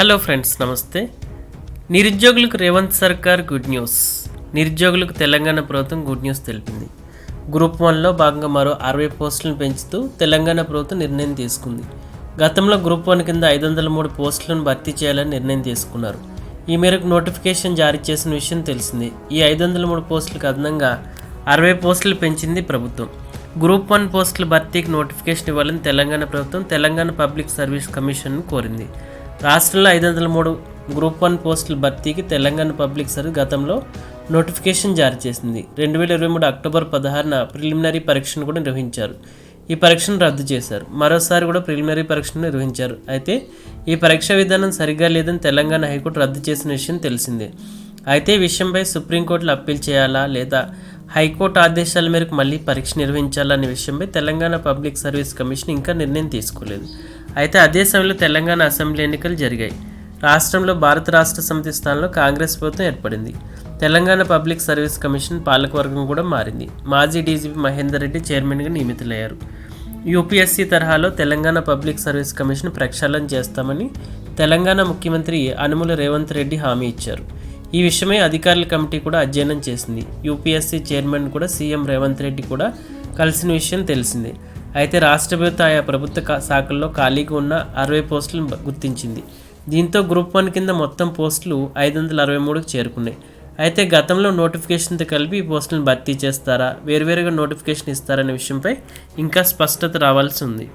Hello friends నమస్తే నిరుద్యోగులకు రేవంత్ సర్కార్ గుడ్ న్యూస్ నిరుద్యోగులకు తెలంగాణ ప్రభుత్వం గుడ్ న్యూస్ తెలిపింది. గ్రూప్ వన్లో భాగంగా మరో అరవై పోస్టులను పెంచుతూ తెలంగాణ ప్రభుత్వం నిర్ణయం తీసుకుంది. గతంలో గ్రూప్ వన్ కింద ఐదు వందల మూడు పోస్టులను భర్తీ చేయాలని నిర్ణయం తీసుకున్నారు. ఈ మేరకు నోటిఫికేషన్ జారీ చేసిన విషయం తెలిసింది. ఈ ఐదు వందల మూడు పోస్టులకు అదనంగా అరవై పోస్టులు పెంచింది ప్రభుత్వం. గ్రూప్ వన్ పోస్టుల భర్తీకి నోటిఫికేషన్ ఇవ్వాలని తెలంగాణ ప్రభుత్వం తెలంగాణ పబ్లిక్ సర్వీస్ కమిషన్ను కోరింది. రాష్ట్రంలో ఐదు వందల మూడు గ్రూప్ వన్ పోస్టుల భర్తీకి తెలంగాణ పబ్లిక్ సర్వీస్ గతంలో నోటిఫికేషన్ జారీ చేసింది. రెండు వేల ఇరవై మూడు అక్టోబర్ పదహారున ప్రిలిమినరీ పరీక్షను కూడా నిర్వహించారు. ఈ పరీక్షను రద్దు చేశారు. మరోసారి కూడా ప్రిలిమినరీ పరీక్షను నిర్వహించారు. అయితే ఈ పరీక్ష విధానం సరిగ్గా లేదని తెలంగాణ హైకోర్టు రద్దు చేసిన విషయం తెలిసిందే. అయితే ఈ విషయంపై సుప్రీంకోర్టులో అప్పీల్ చేయాలా లేదా హైకోర్టు ఆదేశాల మేరకు మళ్ళీ పరీక్ష నిర్వహించాలా అనే విషయంపై తెలంగాణ పబ్లిక్ సర్వీస్ కమిషన్ ఇంకా నిర్ణయం తీసుకోలేదు. అయితే అదే సమయంలో తెలంగాణ అసెంబ్లీ ఎన్నికలు జరిగాయి. రాష్ట్రంలో భారత రాష్ట్ర సమితి స్థానంలో కాంగ్రెస్ ప్రభుత్వం ఏర్పడింది. తెలంగాణ పబ్లిక్ సర్వీస్ కమిషన్ పాలకవర్గం కూడా మారింది. మాజీ డీజీపీ మహేందర్ రెడ్డి చైర్మన్గా నియమితులయ్యారు. యూపీఎస్సీ తరహాలో తెలంగాణ పబ్లిక్ సర్వీస్ కమిషన్ ప్రక్షాళన చేస్తామని తెలంగాణ ముఖ్యమంత్రి అనుముల రేవంత్ రెడ్డి హామీ ఇచ్చారు. ఈ విషయమై అధికారుల కమిటీ కూడా అధ్యయనం చేసింది. యూపీఎస్సీ చైర్మన్ కూడా సీఎం రేవంత్ రెడ్డి కూడా కలిసిన విషయం తెలిసిందే. అయితే రాష్ట్ర ప్రభుత్వం ఆయా ప్రభుత్వ శాఖల్లో ఖాళీగా ఉన్న అరవై పోస్టులను గుర్తించింది. దీంతో గ్రూప్ వన్ కింద మొత్తం పోస్టులు ఐదు వందల అరవై మూడుకు చేరుకున్నాయి. అయితే గతంలో నోటిఫికేషన్తో కలిపి ఈ పోస్టులను భర్తీ చేస్తారా? వేరువేరుగా నోటిఫికేషన్ ఇస్తారనే విషయంపై ఇంకా స్పష్టత రావాల్సి ఉంది.